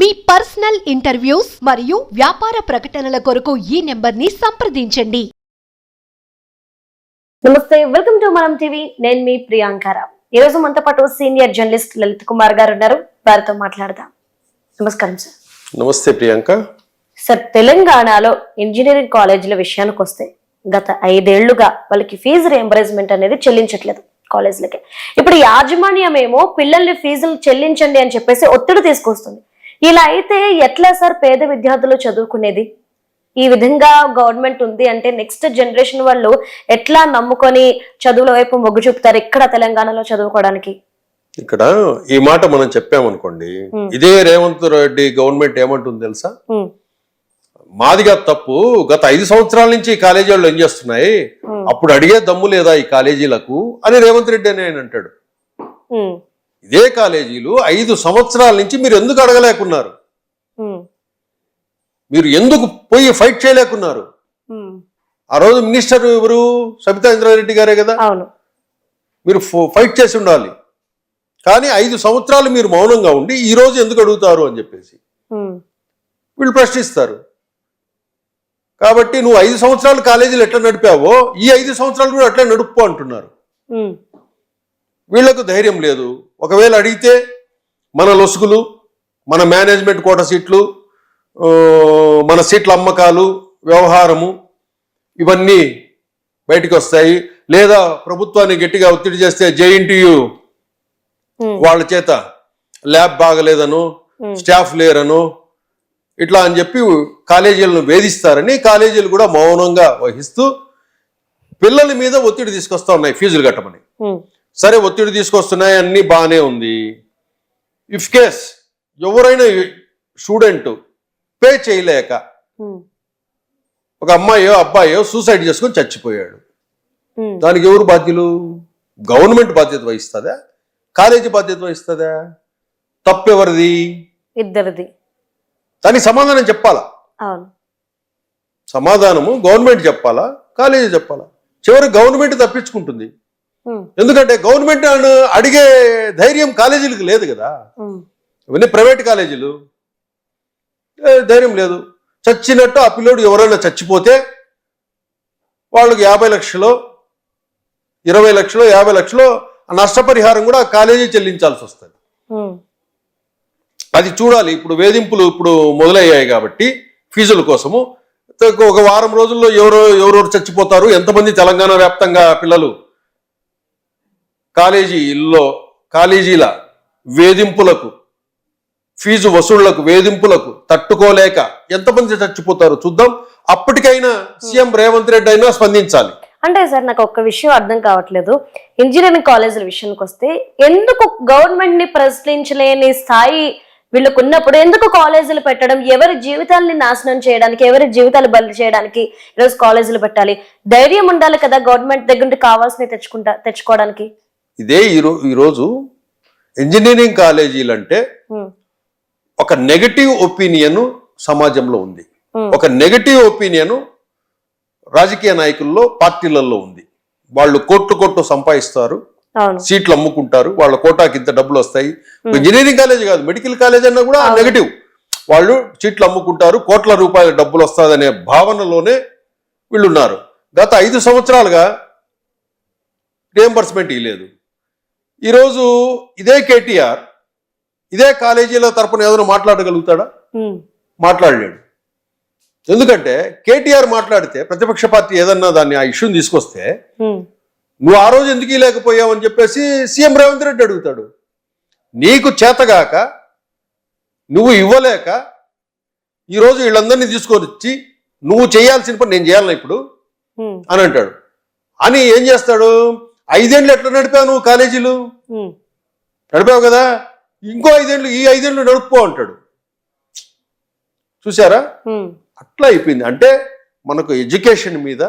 మీ personal interviews మరియు వ్యాపార ప్రకటనల కొరకు ఈ నెంబర్ని సంప్రదించండి. నమస్తే వెల్కమ్ టు మనం టీవీ. నేను మీ ప్రియాంకారావు ఈ రోజు మనతో పాటు సీనియర్ జర్నలిస్ట్ లలిత్ కుమార్ గారు ఉన్నారు. వారితో మాట్లాడదాం. నమస్కారం సార్ నమస్తే ప్రియాంక. సార్ తెలంగాణలో ఇంజనీరింగ్ కాలేజీల విషయానికి వస్తే గత ఐదేళ్ళుగా వాళ్ళకి ఫీజు రియంబర్స్మెంట్ అనేది చెల్లించట్లేదు కాలేజీలకి. ఇప్పుడు యాజమాన్యం ఏమో పిల్లల్ని ఫీజులు చెల్లించండి అని చెప్పేసి ఒత్తిడి తీసుకొస్తుంది. ఇలా అయితే ఎట్లా సార్ పేద విద్యార్థులు చదువుకునేది? ఈ విధంగా గవర్నమెంట్ ఉంది అంటే నెక్స్ట్ జనరేషన్ వాళ్ళు ఎట్లా నమ్ముకొని చదువుల వైపు మొగ్గు చూపుతారు ఇక్కడ తెలంగాణలో చదువుకోవడానికి? ఇక్కడ ఈ మాట మనం చెప్పామనుకోండి. ఇదే రేవంత్ రెడ్డి గవర్నమెంట్ ఏమంటుంది తెలుసా? మాదిగా తప్పు గత ఐదు సంవత్సరాల నుంచి ఈ కాలేజీ వాళ్ళు ఏం చేస్తున్నాయి? అప్పుడు అడిగే దమ్ము లేదా ఈ కాలేజీలకు? అని రేవంత్ రెడ్డి అని ఆయన అంటాడు. ఇదే కాలేజీలు ఐదు సంవత్సరాల నుంచి మీరు ఎందుకు అడగలేకున్నారు? మీరు ఎందుకు పోయి ఫైట్ చేయలేకున్నారు. ఆ రోజు మినిస్టర్ ఎవరు? సబితా ఇంద్రారెడ్డి గారే కదా? మీరు ఫైట్ చేసి ఉండాలి. కానీ ఐదు సంవత్సరాలు మీరు మౌనంగా ఉండి ఈ రోజు ఎందుకు అడుగుతారు అని చెప్పేసి. వీళ్ళు ప్రశ్నిస్తారు. కాబట్టి నువ్వు ఐదు సంవత్సరాలు కాలేజీలు ఎట్లా నడిపావో ఈ ఐదు సంవత్సరాలు కూడా అట్లా నడుపు అంటున్నారు. వీళ్ళకు ధైర్యం లేదు. ఒకవేళ అడిగితే మన లొసుగులు మన మేనేజ్మెంట్ కోట సీట్లు మన సీట్ల అమ్మకాలు వ్యవహారము ఇవన్నీ బయటికి వస్తాయి. లేదా ప్రభుత్వాన్ని గట్టిగా ఒత్తిడి చేస్తే జేఎన్టీయు వాళ్ళ చేత ల్యాబ్ బాగలేదను. స్టాఫ్ లేరను ఇట్లా అని చెప్పి కాలేజీలను వేధిస్తారని కాలేజీలు కూడా మౌనంగా వహిస్తూ పిల్లల మీద ఒత్తిడి తీసుకొస్తా ఉన్నాయి ఫీజులు కట్టమని. సరే ఒత్తిడి తీసుకొస్తున్నాయి అన్ని బాగానే ఉంది. ఇఫ్ కేస్ ఎవరైనా స్టూడెంట్ పే చేయలేక ఒక అమ్మాయో అబ్బాయో సూసైడ్ చేసుకొని చచ్చిపోయాడు. దానికి ఎవరు బాధ్యులు? గవర్నమెంట్ బాధ్యత వహిస్తుందా? కాలేజీ బాధ్యత వహిస్తుందా? తప్పెవరిది? ఇద్దరిది. దానికి సమాధానం చెప్పాలా? సమాధానము గవర్నమెంట్ చెప్పాలా? కాలేజీ చెప్పాలా? చివరి గవర్నమెంట్ తప్పించుకుంటుంది. ఎందుకంటే గవర్నమెంట్ అడిగే ధైర్యం కాలేజీలకు లేదు కదా. ఇవన్నీ ప్రైవేట్ కాలేజీలు. ధైర్యం లేదు. చచ్చినట్టు ఆ పిల్లోడు ఎవరైనా చచ్చిపోతే వాళ్ళకి యాభై లక్షలు ఇరవై లక్షలు యాభై లక్షలు నష్టపరిహారం కూడా ఆ కాలేజీ చెల్లించాల్సి వస్తుంది. అది చూడాలి. ఇప్పుడు వేధింపులు ఇప్పుడు మొదలయ్యాయి కాబట్టి ఫీజుల కోసము. ఒక వారం రోజుల్లో ఎవరో ఎవరెవరు చచ్చిపోతారు? ఎంతమంది తెలంగాణ వ్యాప్తంగా పిల్లలు? కాలేజీల్లో కాలేజీల వేధింపులకు ఫీజు వసూళ్ళకు వేధింపులకు తట్టుకోలేక ఎంతమంది చచ్చిపోతారు చూద్దాం. అప్పటికైనా సీఎం రేవంత్ రెడ్డి అయినా స్పందించాలి. అంటే సార్ నాకు ఒక్క విషయం అర్థం కావట్లేదు. ఇంజనీరింగ్ కాలేజీల విషయానికి వస్తే ఎందుకు గవర్నమెంట్ని ప్రశ్నించలేని స్థాయి వీళ్ళకు ఉన్నప్పుడు ఎందుకు కాలేజీలు పెట్టడం ఎవరి జీవితాల్ని నాశనం చేయడానికి ఎవరి జీవితాలు బలి చేయడానికి ఈరోజు కాలేజీలు పెట్టాలి? ధైర్యం ఉండాలి కదా గవర్నమెంట్ దగ్గర కావాల్సినవి తెచ్చుకుంటా తెచ్చుకోవడానికి? ఇదే ఈరో ఈరోజు ఇంజనీరింగ్ కాలేజీలు అంటే ఒక నెగటివ్ ఒపీనియన్ సమాజంలో ఉంది. ఒక నెగటివ్ ఒపీనియన్ రాజకీయ నాయకుల్లో పార్టీలలో ఉంది. వాళ్ళు కోట్లు కోట్లు సంపాదిస్తారు సీట్లు అమ్ముకుంటారు వాళ్ళ కోటాకి ఇంత డబ్బులు వస్తాయి. ఇంజనీరింగ్ కాలేజ్ కాదు మెడికల్ కాలేజ్ అన్నా కూడా నెగటివ్. వాళ్ళు సీట్లు అమ్ముకుంటారు కోట్ల రూపాయల డబ్బులు వస్తుందనే భావనలోనే వీళ్ళు ఉన్నారు గత ఐదు సంవత్సరాలుగా రియంబర్స్మెంట్ ఇవ్వలేదు ఈరోజు ఇదే కేటీఆర్ ఇదే కాలేజీల తరపున ఏదైనా మాట్లాడగలుగుతాడా? మాట్లాడలేడు. ఎందుకంటే కేటీఆర్ మాట్లాడితే ప్రతిపక్ష పార్టీ ఏదన్నా దాన్ని ఆ ఇష్యూని తీసుకొస్తే నువ్వు ఆ రోజు ఎందుకు లేకపోయావు అని చెప్పేసి సీఎం రేవంత్ రెడ్డి అడుగుతాడు. నీకు చేతగాక నువ్వు ఇవ్వలేక ఈరోజు వీళ్ళందరినీ తీసుకొని వచ్చి నువ్వు చేయాల్సిన పని నేను చేయాలని ఇప్పుడు అని అంటాడు. అని ఏం చేస్తాడు? ఐదేళ్ళు ఎట్లా నడిపావు నువ్వు కాలేజీలు? నడిపావు కదా? ఇంకో ఐదేళ్ళు ఈ ఐదేళ్ళు నడుపుకో అంటాడు. చూసారా అట్లా అయిపోయింది. అంటే మనకు ఎడ్యుకేషన్ మీద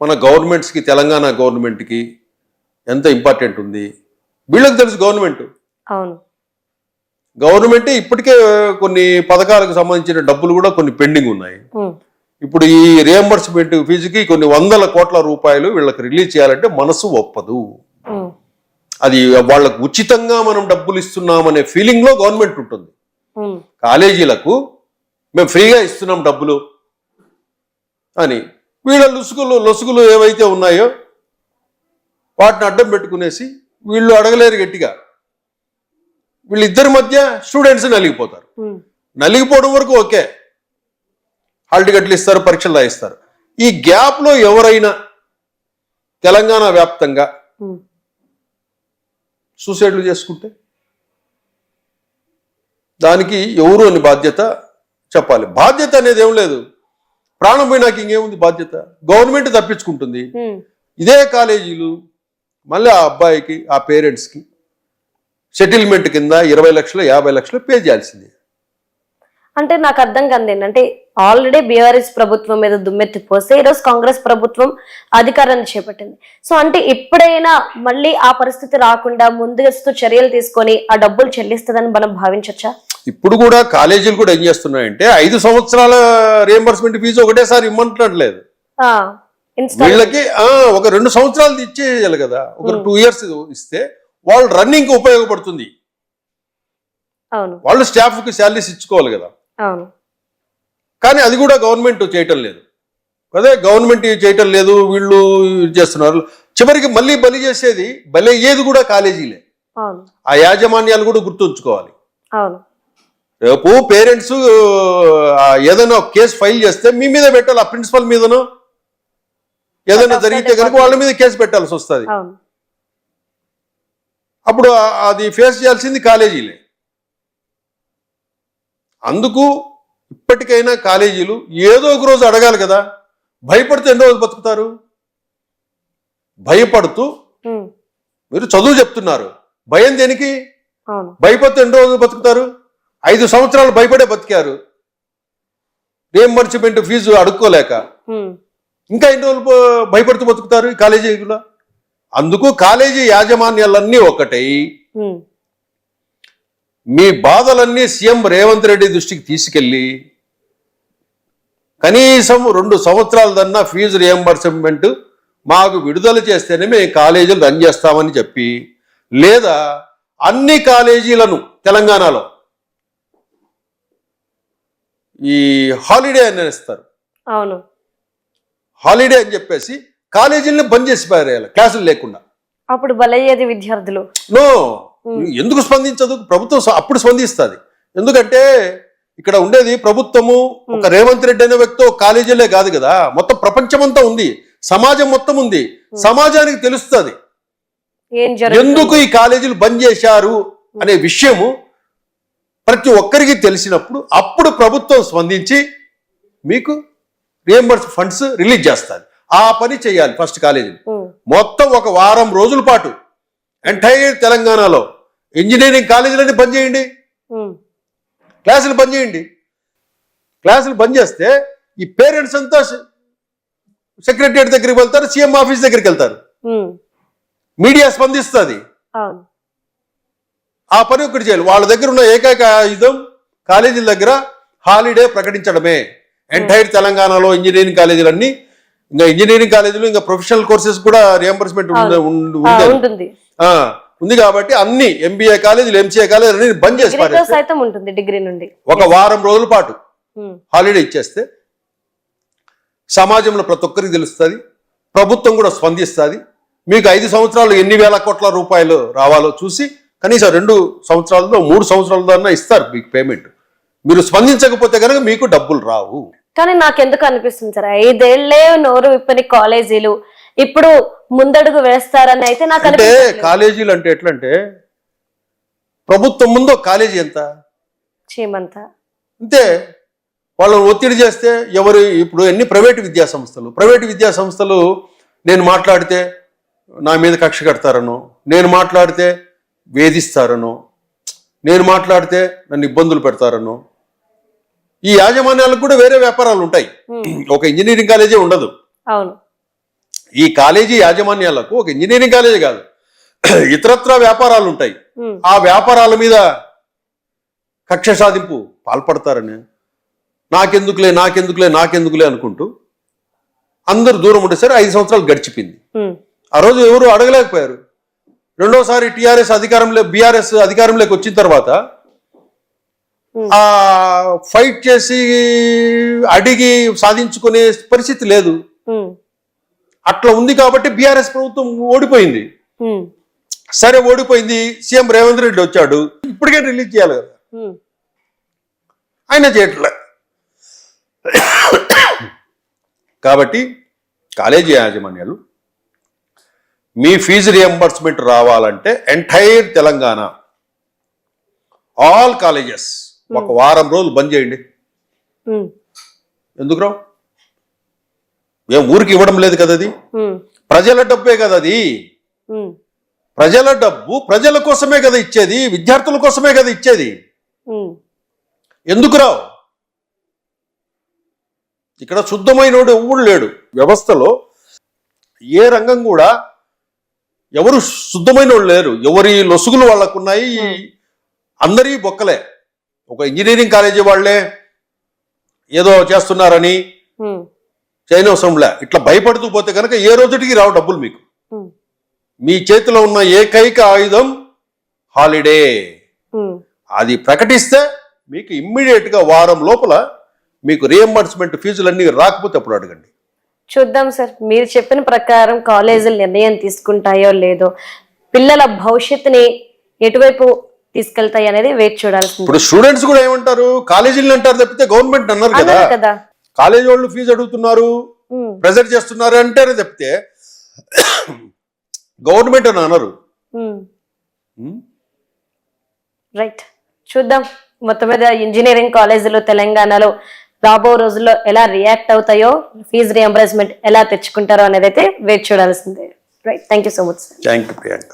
మన గవర్నమెంట్స్కి తెలంగాణ గవర్నమెంట్కి ఎంత ఇంపార్టెంట్ ఉంది? వీళ్ళకి తెలుసు గవర్నమెంట్. అవును. గవర్నమెంట్ ఇప్పటికే కొన్ని పథకాలకు సంబంధించిన డబ్బులు కూడా కొన్ని పెండింగ్ ఉన్నాయి. ఇప్పుడు ఈ రియంబర్స్మెంట్ ఫీజుకి కొన్ని వందల కోట్ల రూపాయలు వీళ్ళకి రిలీజ్ చేయాలంటే మనసు ఒప్పదు. అది వాళ్ళకు ఉచితంగా మనం డబ్బులు ఇస్తున్నామనే ఫీలింగ్లో గవర్నమెంట్ ఉంటుంది. కాలేజీలకు మేము ఫ్రీగా ఇస్తున్నాం డబ్బులు అని వీళ్ళ లుసుగులు లొసుగులు ఏవైతే ఉన్నాయో వాటిని అడ్డం పెట్టుకునేసి వీళ్ళు అడగలేరు గట్టిగా. వీళ్ళిద్దరి మధ్య స్టూడెంట్స్ నలిగిపోతారు. నలిగిపోవడం వరకు ఓకే. హాల్ టికెట్లు ఇస్తారు పరీక్షలు రాయిస్తారు. ఈ గ్యాప్లో ఎవరైనా తెలంగాణ వ్యాప్తంగా. సూసైడ్లు చేసుకుంటే దానికి ఎవరు అని బాధ్యత చెప్పాలి. బాధ్యత అనేది ఏం లేదు. ప్రాణం పోయినాక ఇంకేముంది బాధ్యత? గవర్నమెంట్ తప్పించుకుంటుంది. ఇదే కాలేజీలు మళ్ళీ ఆ అబ్బాయికి ఆ పేరెంట్స్కి సెటిల్మెంట్ కింద ఇరవై లక్షలు యాభై లక్షలు పే చేయాల్సిందే. అంటే నాకు అర్థం కాదు ఏంటంటే ఆల్రెడీ బీఆర్ఎస్ ప్రభుత్వం మీద దుమ్మెత్తి పోస్తే ఈరోజు కాంగ్రెస్ ప్రభుత్వం అధికారాన్ని చేపట్టింది. సో అంటే ఎప్పుడైనా మళ్ళీ ఆ పరిస్థితి రాకుండా ముందస్తు చర్యలు తీసుకొని ఆ డబ్బులు చెల్లిస్తుందని మనం భావించవచ్చా? ఇప్పుడు కూడా కాలేజీలు కూడా ఏం చేస్తున్నాయంటే ఐదు సంవత్సరాల రియంబర్స్మెంట్ ఫీజు ఒకటేసారి ఇన్స్టా వీళ్ళకి ఒక రెండు సంవత్సరాలు ఇచ్చేయాలి కదా. ఒక టూ ఇయర్స్ ఇస్తే వాళ్ళు రన్నింగ్ ఉపయోగపడుతుంది. అవును. వాళ్ళు స్టాఫ్కి శాలరీస్ ఇచ్చుకోవాలి కదా. కానీ అది కూడా గవర్నమెంట్ చేయటం లేదు. అదే గవర్నమెంట్ చేయటం లేదు వీళ్ళు చేస్తున్నారు. చివరికి మళ్ళీ బలి చేసేది బలి అయ్యేది కూడా కాలేజీలే. ఆ యాజమాన్యాలు కూడా గుర్తుంచుకోవాలి. రేపు పేరెంట్స్ ఏదైనా కేసు ఫైల్ చేస్తే మీ మీద పెట్టాలి ఆ ప్రిన్సిపల్ మీదనో? ఏదైనా జరిగితే కనుక వాళ్ళ మీద కేసు పెట్టాల్సి వస్తుంది. అప్పుడు అది ఫేస్ చేయాల్సింది కాలేజీలే. అందుకు ఇప్పటికైనా కాలేజీలు ఏదో ఒక రోజు అడగాలి కదా. భయపడుతూ ఎన్నో రోజులు బతుకుతారు? భయపడుతూ మీరు చదువు చెప్తున్నారు. భయం దేనికి? భయపడుతూ ఎన్నో రోజులు బతుకుతారు? ఐదు సంవత్సరాలు భయపడే బతికారు. రియంబర్స్మెంట్ ఫీజు అడుక్కోలేక. ఇంకా ఎన్ని రోజులు భయపడుతూ బతుకుతారు ఈ కాలేజీలో? అందుకు కాలేజీ యాజమాన్యాలన్నీ ఒకటై మీ బాధలన్నీ సీఎం రేవంత్ రెడ్డి దృష్టికి తీసుకెళ్ళి కనీసం రెండు సంవత్సరాల దన్నా ఫీజు రియంబర్స్మెంట్ మాకు విడుదల చేస్తేనే మేము కాలేజీలు రన్ చేస్తామని చెప్పి లేదా అన్ని కాలేజీలను తెలంగాణలో ఈ హాలిడే అని ఇస్తారు అవును. హాలిడే అని చెప్పేసి కాలేజీలని బంద్ చేసి పారేయాలి క్లాసులు లేకుండా. అప్పుడు బలయ్యేది విద్యార్థులు. నో ఎందుకు స్పందించదు? ప్రభుత్వం అప్పుడు స్పందిస్తుంది. ఎందుకంటే ఇక్కడ ఉండేది ప్రభుత్వము ఒక రేవంత్ రెడ్డి అనే వ్యక్తి ఒక కాలేజీలే కాదు కదా. మొత్తం ప్రపంచమంతా ఉంది. సమాజం మొత్తం ఉంది. సమాజానికి తెలుస్తుంది. ఎందుకు ఈ కాలేజీలు బంద్ చేశారు అనే విషయము ప్రతి ఒక్కరికి తెలిసినప్పుడు అప్పుడు ప్రభుత్వం స్పందించి మీకు రియంబర్స్ ఫండ్స్ రిలీజ్ చేస్తుంది ఆ పని చేయాలి ఫస్ట్ కాలేజీ మొత్తం ఒక వారం రోజుల పాటు ఎంటైర్ తెలంగాణలో ఇంజనీరింగ్ కాలేజీలన్నీ బంద్ చేయండి. క్లాసులు బంద్ చేయండి. క్లాసులు బంద్ చేస్తే ఈ పేరెంట్స్ అంతా సెక్రటరియట్ దగ్గరికి వెళ్తారు సీఎం ఆఫీస్ దగ్గరికి వెళ్తారు. మీడియా స్పందిస్తుంది. ఆ పని ఒకటి చేయాలి. వాళ్ళ దగ్గర ఉన్న ఏకైక ఆయుధం కాలేజీల దగ్గర హాలిడే ప్రకటించడమే. ఎంటైర్ తెలంగాణలో ఇంజనీరింగ్ కాలేజీలన్నీ ఇంకా ఇంజనీరింగ్ కాలేజీలు ఇంకా ప్రొఫెషనల్ కోర్సెస్ కూడా రియంబర్స్మెంట్ ఉంటుంది. ఆ, ఉంది కాబట్టి అన్ని ఎంబీఏ కాలేజీలు ఎంసీఏ కాలేజీలు అన్ని బంద్ చేసి సైతం ఉంటుంది డిగ్రీ నుండి. ఒక వారం రోజుల పాటు ఉమ్, హాలిడే ఇచ్చేస్తే సమాజంలో ప్రతి ఒక్కరికి తెలుస్తుంది ప్రభుత్వం కూడా స్పందిస్తుంది. మీకు ఐదు సంవత్సరాలు ఎన్ని వేల కోట్ల రూపాయలు రావాలో చూసి కనీసం రెండు సంవత్సరాల్లో మూడు సంవత్సరాల దాకా ఇస్తారు మీకు పేమెంట్ మీరు స్పందించకపోతే కనుక మీకు డబ్బులు రావు. కానీ నాకు ఎందుకు అనిపిస్తుంది సార్? ఐదేళ్ళే నోరు విప్పని కాలేజీలు ఇప్పుడు ముందడుగు వేస్తారని అయితే నాకు అంటే కాలేజీలు అంటే ఎట్లంటే ప్రభుత్వం ముందు కాలేజీ ఎంత? చీమంతా. అంతే. వాళ్ళని ఒత్తిడి చేస్తే ఎవరు ఇప్పుడు ఎన్ని ప్రైవేటు విద్యా సంస్థలు? ప్రైవేటు విద్యా సంస్థలు నేను మాట్లాడితే నా మీద కక్ష కడతారనో నేను మాట్లాడితే వేధిస్తారనో నేను మాట్లాడితే నన్ను ఇబ్బందులు పెడతారనో ఈ యాజమాన్యాలకు కూడా వేరే వ్యాపారాలు ఉంటాయి. ఒక ఇంజనీరింగ్ కాలేజీ ఉండదు. అవును. ఈ కాలేజీ యాజమాన్యాలకు ఒక ఇంజనీరింగ్ కాలేజీ కాదు ఇతరత్ర వ్యాపారాలు ఉంటాయి ఆ వ్యాపారాల మీద కక్ష సాధింపు పాల్పడతారని నాకెందుకులే నాకెందుకులే నాకెందుకులే అనుకుంటూ అందరు దూరం ఉండేసరి ఐదు సంవత్సరాలు గడిచిపోయింది. ఆ రోజు ఎవరు అడగలేకపోయారు. రెండోసారి టీఆర్ఎస్ అధికారంలో బీఆర్ఎస్ అధికారంలోకి వచ్చిన తర్వాత ఆ ఫైట్ చేసి అడిగి సాధించుకునే పరిస్థితి లేదు. అట్లా ఉంది కాబట్టి బీఆర్ఎస్ ప్రభుత్వం ఓడిపోయింది. సరే ఓడిపోయింది. సీఎం రేవంత్ రెడ్డి వచ్చాడు. ఇప్పటికే రిలీజ్ చేయాలి కదా. ఆయన చేయట్లే. కాబట్టి కాలేజీ యాజమాన్యాలు మీ ఫీజు రియంబర్స్మెంట్ రావాలంటే ఎంటైర్ తెలంగాణ ఆల్ కాలేజెస్ ఒక వారం రోజులు బంద్ చేయండి. ఎందుకు రావు ఏం ఊరికి ఇవ్వడం లేదు కదా అది? ప్రజల డబ్బే కదా అది? ప్రజల డబ్బు ప్రజల కోసమే కదా ఇచ్చేది విద్యార్థుల కోసమే కదా ఇచ్చేది. ఎందుకు రావు? ఇక్కడ శుద్ధమైనోడు ఎవడు లేడు. వ్యవస్థలో ఏ రంగం కూడా ఎవరు శుద్ధమైన వాళ్ళు లేరు. ఎవరి లొసుగులు వాళ్ళకున్నాయి అందరి బొక్కలే. ఒక ఇంజనీరింగ్ కాలేజీ వాళ్ళే ఏదో చేస్తున్నారని చేయనవసరంలే ఇట్లా భయపడుతూ పోతే కనుక ఏ రోజుటికి రావు డబ్బులు మీకు. మీ చేతిలో ఉన్న ఏకైక ఆయుధం హాలిడే. అది ప్రకటిస్తే మీకు ఇమ్మీడియట్గా వారం లోపల మీకు రియంబర్స్మెంట్ ఫీజులన్నీ రాకపోతే అప్పుడు అడగండి. చూద్దాం సార్ మీరు చెప్పిన ప్రకారం కాలేజీలు నిర్ణయం తీసుకుంటాయో లేదో పిల్లల భవిష్యత్తుని ఎటువైపు తీసుకెళ్తాయి అనేది వేచి చూడాల్సింది. ఇప్పుడు స్టూడెంట్స్ కూడా ఏమంటారు? కాలేజీలు అంటారు తప్పితే గవర్నమెంట్ అన్నారు కదా. కాలేజీ వాళ్ళు ఫీజు అడుగుతున్నారు ప్రెజర్ చేస్తున్నారు అంటారే తప్పితే గవర్నమెంట్ అని అనరు? రైట్. చూద్దాం. మొత్తం మీద ఇంజనీరింగ్ కాలేజీలు తెలంగాణలో రాబో రోజుల్లో ఎలా రియాక్ట్ అవుతాయో ఫీజు రియంబర్స్మెంట్ ఎలా తెచ్చుకుంటారో అనేది అయితే వేచి చూడాల్సిందే. Right. Thank you so much sir. Thank you Priyanka.